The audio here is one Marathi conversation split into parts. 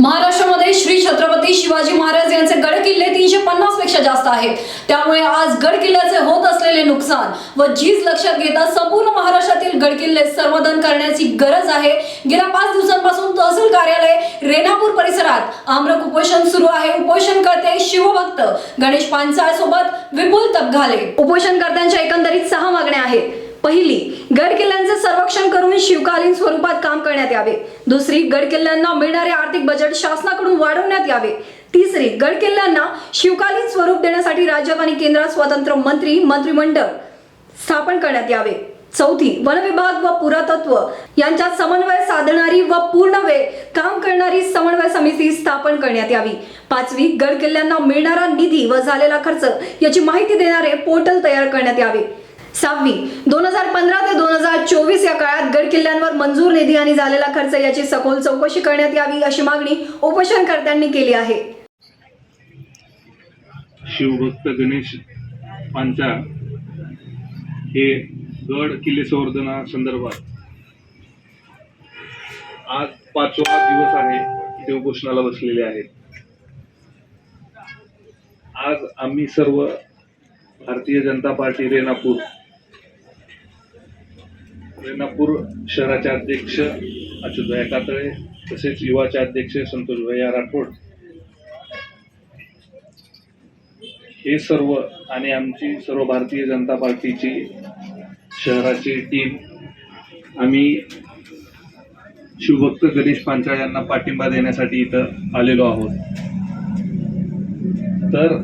महाराष्ट्रामध्ये श्री छत्रपती शिवाजी महाराज यांचे गड किल्ले तीनशे पन्नासपेक्षा जास्त आहेत. त्यामुळे आज गड किल्ल्याचे होत असलेले नुकसान व झीज लक्षात घेता संपूर्ण महाराष्ट्रातील गड किल्ले सर्वधन करण्याची गरज आहे. गेल्या पाच दिवसांपासून तहसील कार्यालय रेणापूर परिसरात आम्र उपोषण सुरू आहे. उपोषणकर्ते शिवभक्त गणेश पांचाळ सोबत विपुल तपघाले उपोषणकर्त्यांच्या एकंदरीत सहा मागण्या आहेत. पहिली गड किल्ल्यांचे आणि शिवकालीन स्वरूपात काम करण्यात यावे. दुसरी गड किल्ल्यांना मिळणारे आर्थिक बजेट शासनाकडून वाढवण्यात यावे. तिसरी गड किल्ल्यांना शिवकालीन स्वरूप देण्यासाठी राज्यात आणि केंद्रात स्वतंत्र मंत्री मंत्रिमंडळ स्थापन करण्यात यावे. चौथी वन विभाग व पुरातत्व यांच्यात समन्वय साधणारी व पूर्ण वेळ काम करणारी समन्वय समिती स्थापन करण्यात यावी. पाचवी गड किल्ल्यांना मिळणारा निधी व झालेला खर्च याची माहिती देणारे पोर्टल तयार करण्यात यावे. सहावी दोन हजार पंधरा ते दोन हजार गड किल्ल्यांवर मंजूर निधी आणि झालेला खर्च याची सखोल चौकशी करण्यात यावी अशी मागणी उपोषणकर्त्यांनी केली आहे. शिवभक्त गणेश पांचा हे गड किल्ले संवर्धना संदर्भात आज पाचवा दिवस आहे ते उपोषणाला बसलेले आहेत. आज आम्ही सर्व भारतीय जनता पार्टी रेणापूर रेणापूर शहराचे अध्यक्ष अच्युतभाई कातळे तसेच युवाचे अध्यक्ष संतोष भैया राठोड हे सर्व आणि आमची सर्व भारतीय जनता पार्टीची शहराची टीम आम्ही शिवभक्त गणेश पांचाळ यांना पाठिंबा देण्यासाठी इथं आलेलो आहोत. तर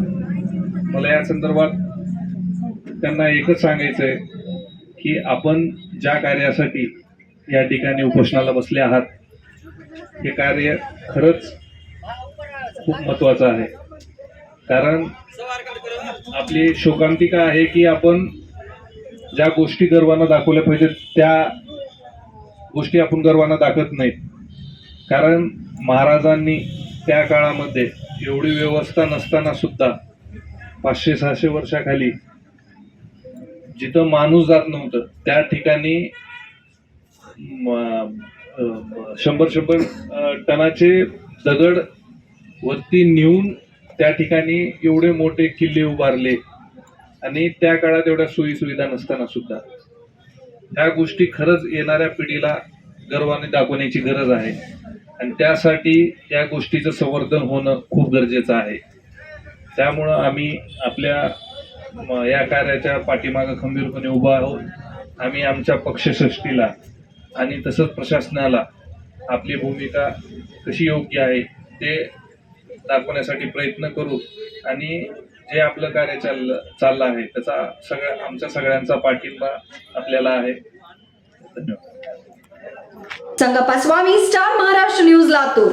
मला या संदर्भात त्यांना एकच सांगायचं आहे की आपण ज्या कार्यासाठी या ठिकाणी उपोषणाला बसले आहात हे कार्य खरंच खूप महत्त्वाचं आहे. कारण आपली शोकांतिका आहे की आपण ज्या गोष्टी गर्वांना दाखवल्या पाहिजेत त्या गोष्टी आपण गर्वांना दाखवत नाहीत. कारण महाराजांनी त्या काळामध्ये एवढी व्यवस्था नसताना सुद्धा पाचशे सहाशे वर्षाखाली जिथं माणूस जात नव्हतं त्या ठिकाणी शंभर शंभर टनाचे दगड वरती नेऊन त्या ठिकाणी एवढे मोठे किल्ले उभारले. आणि त्या काळात एवढ्या सोयी सुविधा नसताना सुद्धा. ह्या गोष्टी खरंच येणाऱ्या पिढीला गर्वाने दाखवण्याची गरज आहे. आणि त्यासाठी या गोष्टीचं संवर्धन होणं खूप गरजेचं आहे. त्यामुळं आम्ही आपल्या या कार्याच्या पाठीमागं खंबीरपणे उभा आहोत. आम्ही आमच्या पक्षसृष्टीला आणि तसंच प्रशासनाला आपली भूमिका कशी योग्य आहे ते दाखवण्यासाठी प्रयत्न करू आणि जे आपलं कार्य चाललं चाललं आहे त्याचा सगळ्या आमच्या सगळ्यांचा पाठिंबा आपल्याला आहे. धन्यवाद. Sangappa Swami star Maharashtra news Latur.